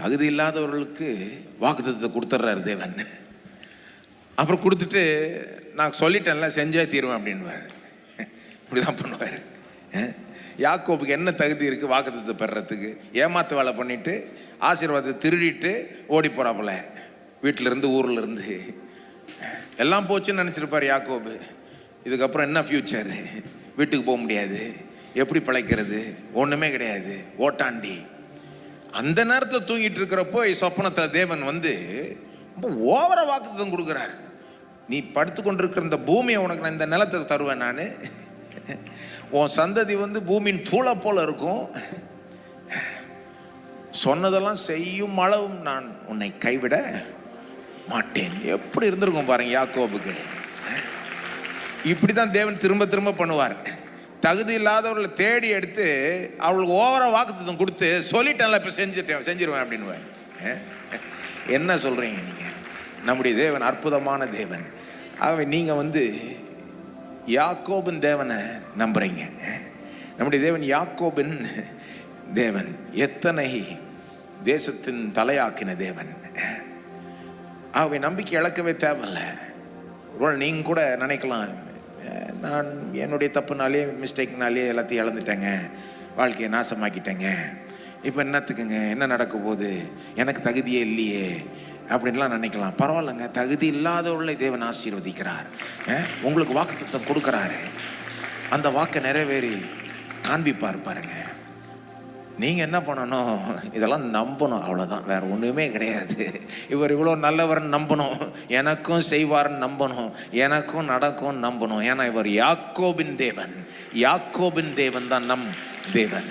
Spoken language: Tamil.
தகுதி இல்லாதவர்களுக்கு வாக்குத்தத்தை கொடுத்துட்றாரு தேவன். அப்புறம் கொடுத்துட்டு நான் சொல்லிட்டேன்ல செஞ்சே தீருவேன் அப்படின்வார் இப்படி தான் பண்ணுவார் யாக்கோபுக்கு என்ன தகுதி இருக்குது வாக்குத்தத்தை பெறத்துக்கு ஏமாத்து வேலை பண்ணிவிட்டு ஆசீர்வாதத்தை திருடிட்டு ஓடி போகிறாப்புல வீட்டிலேருந்து ஊரில் இருந்து எல்லாம் போச்சுன்னு நினச்சிருப்பார் யாக்கோபு. இதுக்கப்புறம் என்ன ஃப்யூச்சரு வீட்டுக்கு போக முடியாது. எப்படி பிழைக்கிறது? ஒன்றுமே கிடையாது. ஓட்டாண்டி. அந்த நேரத்தில் தூங்கிட்டு இருக்கிறப்போ சொப்பனத்தை தேவன் வந்து ரொம்ப ஓவர வாக்குத்தம் கொடுக்குறாரு. நீ படுத்து கொண்டிருக்கிற இந்த பூமியை உனக்கு நான் இந்த நிலத்தை தருவேன் நான். உன் சந்ததி வந்து பூமியின் தூளை போல இருக்கும். சொன்னதெல்லாம் செய்யும் அளவும் நான் உன்னை கைவிட மாட்டேன். எப்படி இருந்திருக்கும் பாருங்க யாக்கோபுக்கு. இப்படி தான் தேவன் திரும்ப திரும்ப பண்ணுவார். தகுதி இல்லாதவர்களை தேடி எடுத்து அவளுக்கு ஓவரா வாக்குத்தம் கொடுத்து சொல்லிட்டேன்ல இப்போ செஞ்சுட்டேன் செஞ்சிருவேன் அப்படின்னுவார். என்ன சொல்கிறீங்க நீங்கள் நம்முடைய தேவன் அற்புதமான தேவன். ஆகவே நீங்கள் வந்து யாக்கோபின் தேவனை நம்புறீங்க. நம்முடைய தேவன் யாக்கோபின் தேவன். எத்தனை தேசத்தின் தலையாக்கின தேவன். ஆகவே நம்பிக்கை இழக்கவே தேவையில்லை. ஒருவேளை நீங்கள் கூட நினைக்கலாம் நான் என்னுடைய தப்புனாலே மிஸ்டேக்னாலே எல்லாத்தையும் இழந்துட்டேங்க. வாழ்க்கையை நாசமாக்கிட்டேங்க. இப்போ என்னத்துக்குங்க? என்ன நடக்க போகுது? எனக்கு தகுதியே இல்லையே. அப்படின்லாம் நினைக்கலாம். பரவாயில்லைங்க. தகுதி இல்லாதவர்களை தேவன் ஆசீர்வதிக்கிறார். அஹ், உங்களுக்கு வாக்குத்தத்தம் கொடுக்குறாரு. அந்த வாக்கை நிறைவேறி காண்பிப்பார் பாருங்க. நீங்கள் என்ன பண்ணணும்? இதெல்லாம் நம்பணும். அவ்வளோதான் வேறு ஒன்றுமே கிடையாது. இவர் இவ்வளோ நல்லவர்னு நம்பணும். எனக்கும் செய்வார்னு நம்பணும். எனக்கும் நடக்கும் நம்பணும். ஏன்னா இவர் யாக்கோபின் தேவன். யாக்கோபின் தேவன் தான் நம் தேவன்.